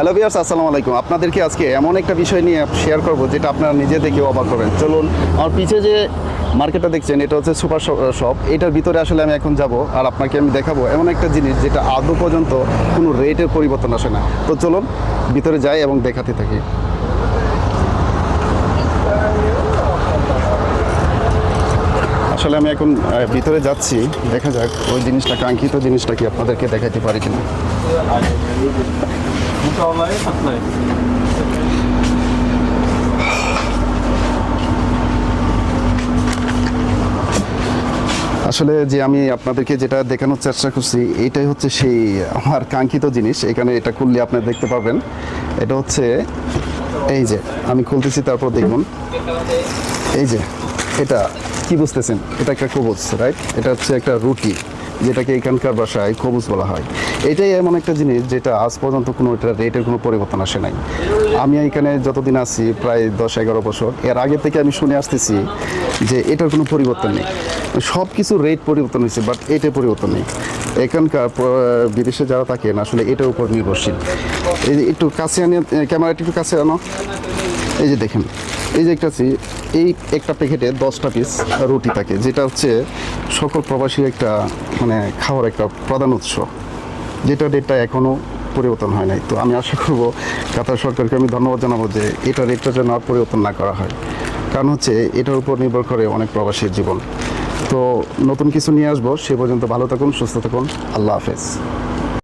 Hello বিয়ার্স আসসালামু আলাইকুম। আপনাদেরকে আজকে এমন একটা বিষয় নিয়ে শেয়ার করব যেটা আপনারা নিজে দেখে অবাক করবেন চলুন, আমার পিছে যে মার্কেটটা দেখছেন, এটা হচ্ছে সুপার শপ এটার ভিতরে আসলে আমি এখন যাব আর আপনাকে আমি দেখাবো এমন একটা জিনিস যেটা আদৌ পর্যন্ত কোনো রেটের পরিবর্তন আসে না। তো চলুন, ভিতরে যাই এবং দেখাতে থাকি। আসলে আমি এখন ভিতরে যাচ্ছি। দেখা যাক, ওই জিনিসটা, কাঙ্ক্ষিত জিনিসটা কি আপনাদেরকে দেখাতে পারি কিনা। আসলে যে আমি আপনাদেরকে যেটা দেখানোর চেষ্টা করছি, এটাই হচ্ছে সেই আমার কাঙ্ক্ষিত জিনিস। এখানে এটা খুললে আপনি দেখতে পাবেন এটা হচ্ছে, এই যে, আমি খুলতেছি, তারপর দেখুন। এই যে, এটা কি বুঝতেছেন? এটা একটা কবুজ রাইট এটা হচ্ছে একটা রুটি, যেটাকে এখানকার ভাষায় কবুজ বলা হয়। এটাই এমন একটা জিনিস যেটা আজ পর্যন্ত কোনো এটা রেটের কোনো পরিবর্তন আসে নাই। আমি এখানে যতদিন আছি, প্রায় দশ, এগারো বছর, এর আগে থেকে আমি শুনে আসতেছি যে এটার কোনো পরিবর্তন নেই। সব কিছু রেট পরিবর্তন হয়েছে বাট এটার পরিবর্তন নেই। এখানকার বিদেশে যারা থাকেন, আসলে এটার উপর নির্ভরশীল। একটু কাছে আনি ক্যামেরাটা একটু কাছে আনো। এই যে দেখেন এই যে একটা এই একটা প্যাকেটে দশটা পিস রুটি থাকে, যেটা হচ্ছে সকল প্রবাসীর একটা মানে খাওয়ার একটা প্রধান উৎস, যেটা রেটটা এখনও পরিবর্তন হয় নাই। তো আমি আশা করব কাতার সরকারকে আমি ধন্যবাদ জানাব যে এটা রেটটা যেন আর পরিবর্তন না করা হয়। কারণ হচ্ছে এটার উপর নির্ভর করে অনেক প্রবাসীর জীবন। তো নতুন কিছু নিয়ে আসব, সে পর্যন্ত ভালো থাকুন, সুস্থ থাকুন, আল্লাহ হাফেজ।